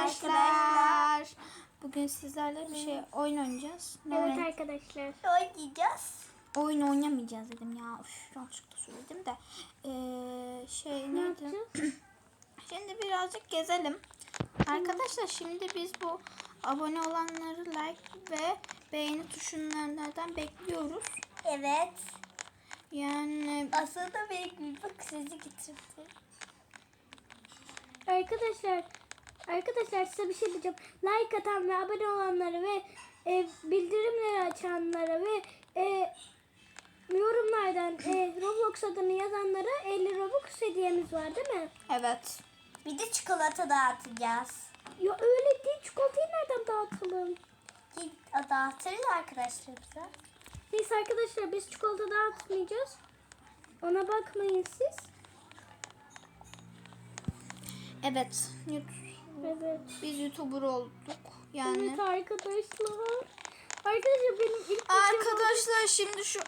arkadaşlar. Bugün sizlerle bir şey oyun oynayacağız. Evet Evet. arkadaşlar. Oynayacağız. Oyun oynamayacağız dedim ya. Üf, yanlışlıkla söyledim de. Ee, şey Ne neydi? yapacağız? Şimdi birazcık gezelim. Arkadaşlar şimdi biz bu abone olanları like ve beğeni tuşunlarından bekliyoruz. Evet. Yani Aslında benim bir bak sizi getirdi. Arkadaşlar arkadaşlar size bir şey diyeceğim. Like atan ve abone olanlara ve e, bildirimleri açanlara ve e, yorumlardan e, Roblox adını yazanlara 50 Robux hediyemiz var değil mi? evet. Bir de çikolata dağıtacağız. Ya öyle değil. Çikolatayı nereden dağıtalım? Git dağıtırız arkadaşlarımıza. Neyse arkadaşlar biz çikolata dağıtmayacağız. Ona bakmayın siz. Evet. Evet. Biz YouTuber olduk. Yani. Evet arkadaşlar. Arkadaşlar benim ilk Arkadaşlar şimdi şu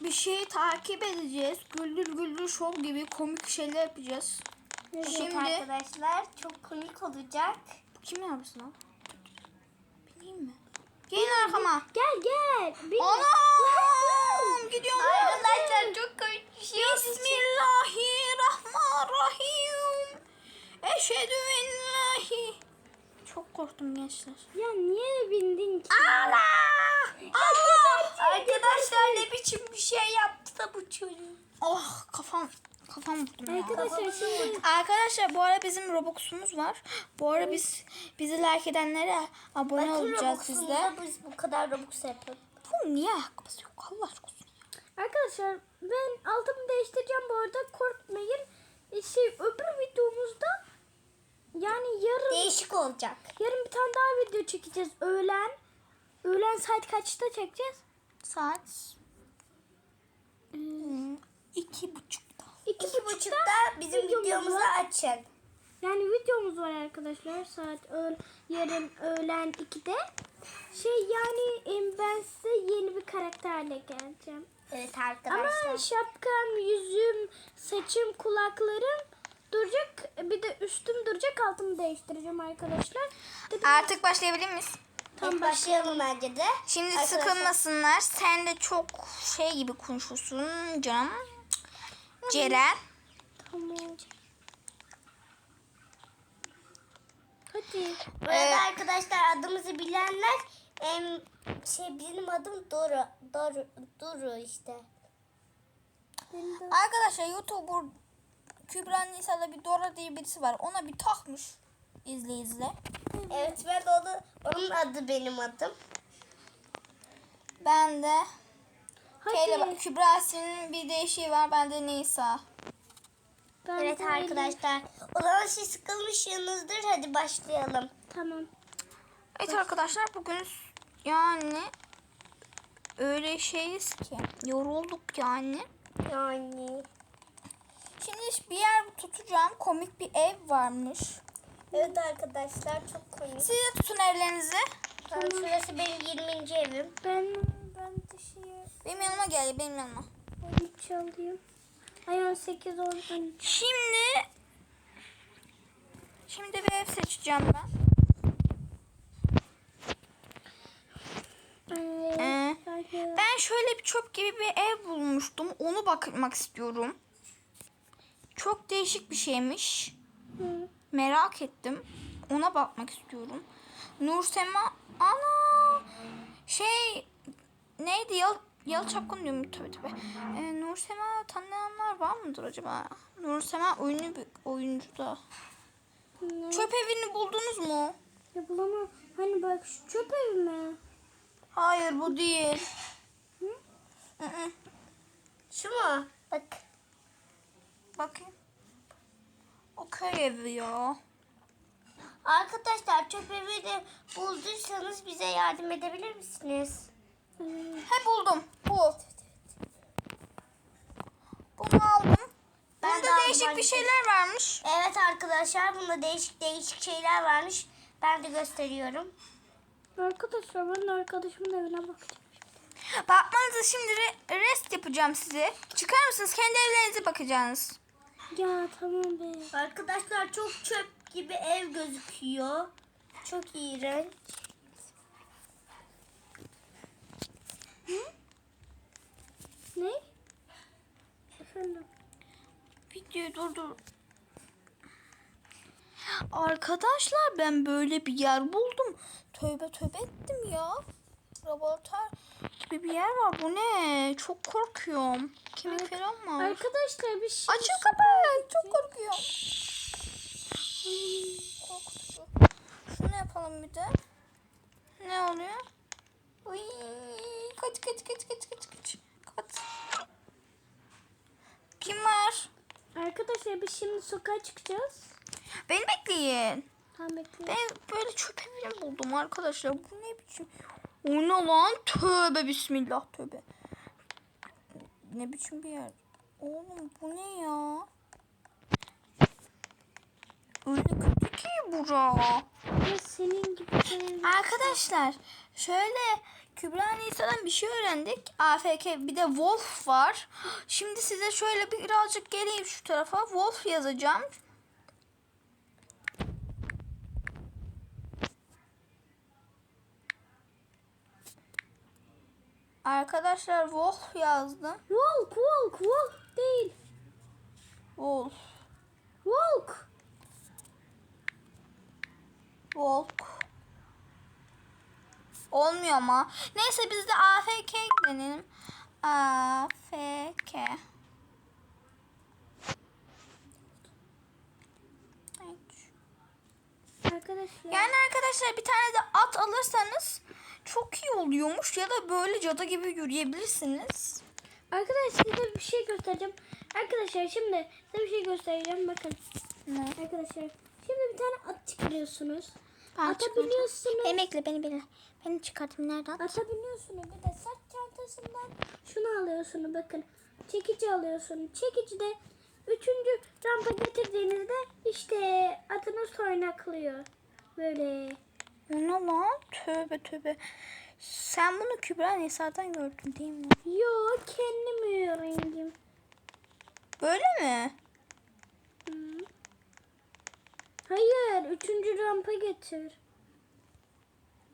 bir şeyi takip edeceğiz. Güldür güldür show gibi komik şeyler yapacağız. Evet. Şimdi- arkadaşlar çok komik olacak. Bu kimin arabası lan? Bineyim mi? Gelin arkama. Gel gel. Bir- Anam gidiyorum. Arkadaşlar çok komik bir şey. Bismillahirrahmanirrahim. Eşhedü enlahi. Çok korktum gençler. Ya niye bindin ki? Allah! Allah! Arkadaşlar ne biçim bir şey yaptı da bu çocuk. Oh kafam kafam vurdum ya. Arkadaşlar şimdi Arkadaşlar bu ara bizim Robux'umuz var. Bu ara biz bizi like edenlere abone olacağız biz de. Robux'umuza biz bu kadar Robux yapalım. Bu niye ayakkabısı yok Allah aşkına ya. arkadaşlar ben altımı değiştireceğim bu arada korkmayın. Şey öbür videomuzda yani yarın Değişik olacak. yarın bir tane daha video çekeceğiz öğlen. Öğlen saat kaçta çekeceğiz? Saat hmm, iki buçukta. İki, İki buçukta buçukta bizim videomuz videomuzu var. açın. Yani videomuz var arkadaşlar saat öğ- yarın öğlen 2'de. Şey yani ben size yeni bir karakterle geleceğim. Evet Ama arkadaşlar. şapkam, yüzüm, saçım, kulaklarım duracak. Bir de üstüm duracak. Altımı değiştireceğim arkadaşlar. Tabii Artık başlayabilir miyiz? Tam başlayalım bence de. Şimdi Arkadaşlar- sıkılmasınlar. Sen de çok şey gibi konuşuyorsun canım. Ceren. Tamam. Hadi. Bu arada arkadaşlar adımızı bilenler em, şey benim adım Doru. Doru, Duru işte. Benim de- Arkadaşlar YouTuber Kübra Nisa'da bir Dora diye birisi var. Ona bir takmış. İzle izle. Evet ben de onu, onun adı benim adım. Ben de. Şeyle Kübra senin bir değişiği var. Bende Nisa. Ben Evet de- arkadaşlar. O zaman siz sıkılmışsınızdır. Hadi başlayalım. Tamam. Evet arkadaşlar bugün yani öyle şeyiz ki yorulduk yani. Yani. Şimdi bir yer tutacağım. Komik bir ev varmış. Evet arkadaşlar çok komik. Siz de tutun evlerinizi. Tamam. Şurası benim 20. evim. Ben ben şey Benim yanıma gel, benim yanıma. üç alayım. Ay 18 oldu. Şimdi şimdi bir ev seçeceğim ben. Ee, Ben şöyle bir çöp gibi bir ev bulmuştum. Onu bakmak istiyorum. Çok değişik bir şeymiş. Hı. Merak ettim. Ona bakmak istiyorum. Nursema ana şey neydi yal yalı çapkın diyorum tabii tabii. Ee, Nursema tanıyanlar var mıdır acaba? Nursema ünlü bir oyuncu da. Ne? Çöp evini buldunuz mu? Ya bulamam. Hani bak şu çöp evi mi? Hayır bu değil. Hı? Hı hı. Şu mu? Bak. Bakayım. O evi ya. Arkadaşlar çöp evini bulduysanız bize yardım edebilir misiniz? Ee, He buldum. Bu. Bunu aldım. Ben de Bunda aldım değişik bir arkadaşlar. şeyler varmış. Evet arkadaşlar bunda değişik değişik şeyler varmış. Ben de gösteriyorum. Arkadaşlar ben de arkadaşımın evine bakacağım. Bakmanızı şimdi re- rest yapacağım size. Çıkar mısınız? Kendi evlerinize bakacaksınız. Ya tamam be. Arkadaşlar çok çöp gibi ev gözüküyor. Çok iğrenç. Ne? Efendim. Videoyu durdur. Arkadaşlar ben böyle bir yer buldum. Tövbe tövbe ettim ya. Laboratuvar gibi bir yer var. Bu ne? Çok korkuyorum. Kemik falan var. Arkadaşlar bir şey... Açın kapıyı. Çok korkuyorum. Korkutucu. Şunu yapalım bir de. Ne oluyor? Uy, kaç kaç kaç kaç kaç kaç. Kaç. Kim var? Arkadaşlar biz şimdi sokağa çıkacağız. Beni bekleyin. Tamam bekle. Ben böyle çöp evini buldum arkadaşlar. Bu ne biçim? O ne lan? Tövbe bismillah tövbe. Ne biçim bir yer? Oğlum bu ne ya? Öyle kötü ki bura. Ya senin gibi şey- Arkadaşlar şöyle Kübra Nisa'dan bir şey öğrendik. AFK bir de Wolf var. Şimdi size şöyle birazcık geleyim şu tarafa. Wolf yazacağım. Arkadaşlar Wolf yazdım. Walk, walk, walk değil. Wolf. Walk. Wolf. Olmuyor ama. Neyse biz de AFK deneyelim. AFK. Arkadaşlar. Yani arkadaşlar bir tane de at alırsanız çok iyi oluyormuş ya da böyle cadı gibi yürüyebilirsiniz. Arkadaşlar size bir şey göstereceğim. Arkadaşlar şimdi size bir şey göstereceğim. Bakın. Ne? Arkadaşlar şimdi bir tane at çıkarıyorsunuz. Ben Ata çıkartayım. biniyorsunuz. Beni beni. Beni çıkartayım nereden? Ata biniyorsunuz. Bir de sırt çantasından şunu alıyorsunuz. Bakın. Çekici alıyorsunuz. Çekici de üçüncü rampa getirdiğinizde işte atınız oynaklıyor. Böyle. O ne lan? Tövbe tövbe. Sen bunu Kübra Nisa'dan gördün değil mi? Yo kendim öğrendim. Böyle mi? Hı. Hayır. Üçüncü rampa getir.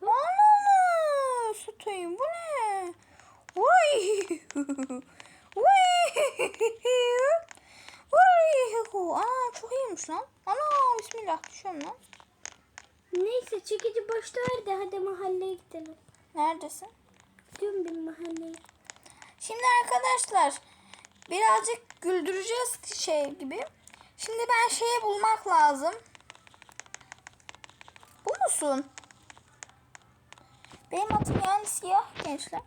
Ananı satayım bu ne? Vay. Vay. Vay. Aa çok iyiymiş lan. Ana bismillah düşüyorum lan. Neyse çekici boşta ver de hadi mahalleye gidelim. Neredesin? Gidiyorum bir mahalleye. Şimdi arkadaşlar birazcık güldüreceğiz şey gibi. Şimdi ben şeyi bulmak lazım. Bu musun? Benim atım yani siyah gençler.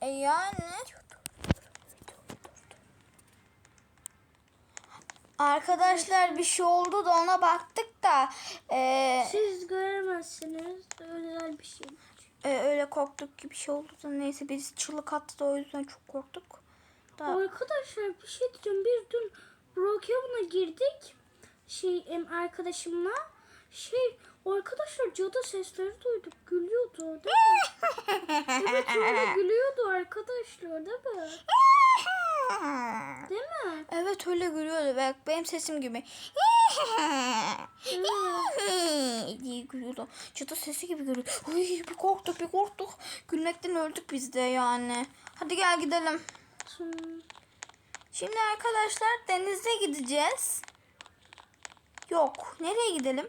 E yani. Arkadaşlar bir şey oldu da ona baktık da e, Siz göremezsiniz. Özel bir şey. e, öyle korktuk ki bir şey oldu da neyse birisi çığlık attı da o yüzden çok korktuk. Da, Arkadaşlar bir şey diyeceğim. Biz dün Brokehaven'a girdik. Şey em, arkadaşımla. Şey arkadaşlar cadı sesleri duyduk. Gülüyordu değil mi? evet öyle gülüyordu arkadaşlar değil mi? Değil mi? Evet öyle gülüyordu. Bak benim sesim gibi. diye gülüyordu. Çatı sesi gibi gülüyordu. Uy, bir korktuk bir korktuk. Gülmekten öldük biz de yani. Hadi gel gidelim. Şimdi arkadaşlar denize gideceğiz. Yok. Nereye gidelim?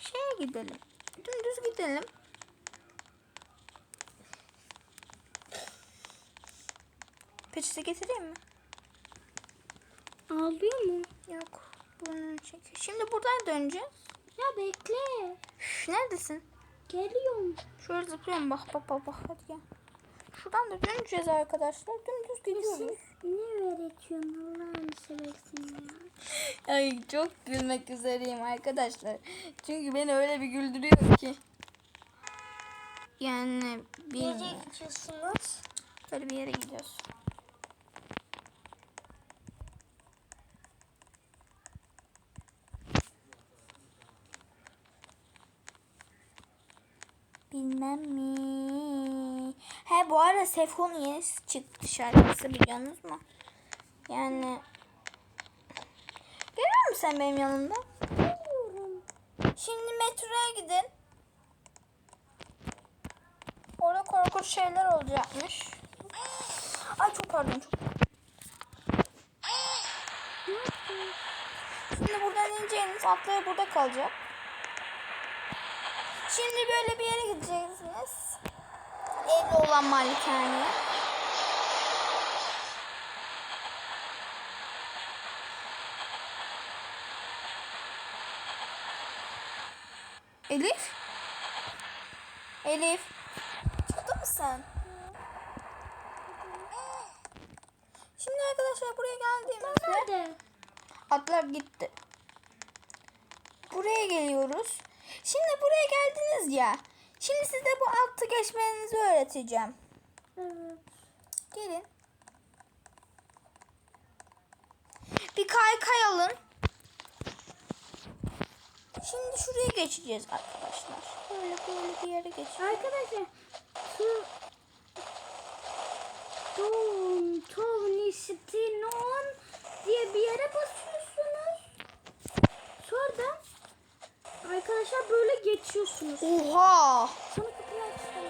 Şeye gidelim. Dümdüz gidelim. Peçete getireyim mi? Ağlıyor mu? Yok. Burnunu çekiyor. Şimdi buradan döneceğiz. Ya bekle. Üf, neredesin? Geliyorum. Şöyle zıplıyorum bak bak bak bak hadi gel. Şuradan da döneceğiz arkadaşlar. Dümdüz gidiyoruz. Siz ne öğretiyorsun Allah'ını seversin ya. Ay çok gülmek üzereyim arkadaşlar. Çünkü beni öyle bir güldürüyor ki. Yani bilmiyorum. Nereye gidiyorsunuz? Böyle bir yere gidiyoruz. Bilmem mi? He bu arada Sefon yeni çıktı şarkısı biliyorsunuz mu? Yani sen benim yanımda? Bilmiyorum. Şimdi metroya gidin. Orada korkunç şeyler olacakmış. Ay çok pardon çok. Şimdi buradan ineceğiniz atları burada kalacak. Şimdi böyle bir yere gideceksiniz. Evli olan malikaneye. Elif? Elif? Çıktın mı sen? Şimdi arkadaşlar buraya geldiğimizde atlar gitti. Buraya geliyoruz. Şimdi buraya geldiniz ya. Şimdi size bu altı geçmenizi öğreteceğim. Evet. Gelin. Bir kaykay alın. Şimdi şuraya geçeceğiz arkadaşlar. Böyle böyle bir yere geçeceğiz. Arkadaşlar şu Don Tony Stinon diye bir yere basıyorsunuz. Sonra arkadaşlar böyle geçiyorsunuz. Oha! Sana kapıyı açtım.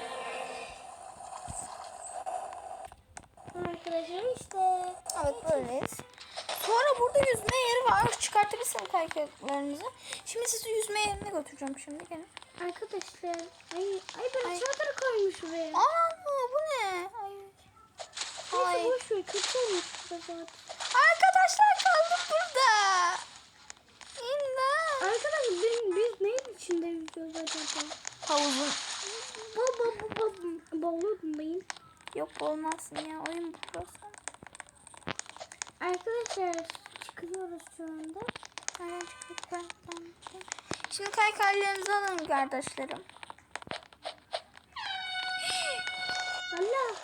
Arkadaşlar işte. Evet böyleyiz. Sonra burada yüzme yeri var. Çıkartabilirsin kaykaylarınızı. Şimdi sizi yüzme yerine götüreceğim şimdi. Gelin. Arkadaşlar ay ay ben Ay. çadır koymuş buraya. Aa bu ne? Ay. Ay. Neyse boş ver kötü olmuş burada zaten. Arkadaşlar kaldık burada. İmdat. Arkadaşlar biz, biz neyin içinde yüzüyoruz acaba? Havuzun. Baba baba balık mıyım? Yok olmazsın ya. Oyun bu burası. Arkadaşlar çıkıyoruz şu anda. Aynen, ben. Şimdi kaykaylarınızı alın kardeşlerim. Allah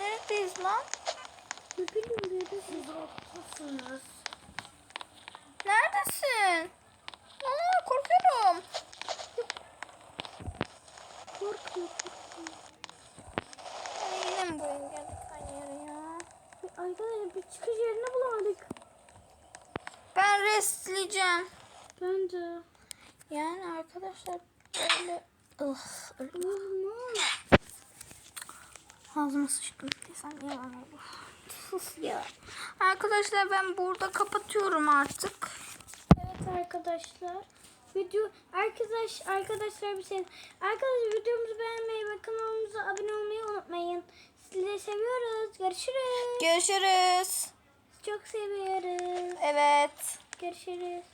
Neredeyiz lan? ne bileyim neredesiniz? Haklısınız. Neredesin? Aa korkuyorum. Korkma korkma. Ay, yine mi buraya geldik aynı yere ya? Arkadaşlar bir çıkış yerini bulamadık. Ben restleyeceğim. Bence. Yani arkadaşlar böyle... Olmaz. Ağzıma sıçtım. Desem yalan oldu. Sus ya. Arkadaşlar ben burada kapatıyorum artık. Evet arkadaşlar. Video arkadaş arkadaşlar bir şey. Arkadaşlar videomuzu beğenmeyi ve kanalımıza abone olmayı unutmayın. Sizleri seviyoruz. Görüşürüz. Görüşürüz. Çok seviyoruz. Evet. Görüşürüz.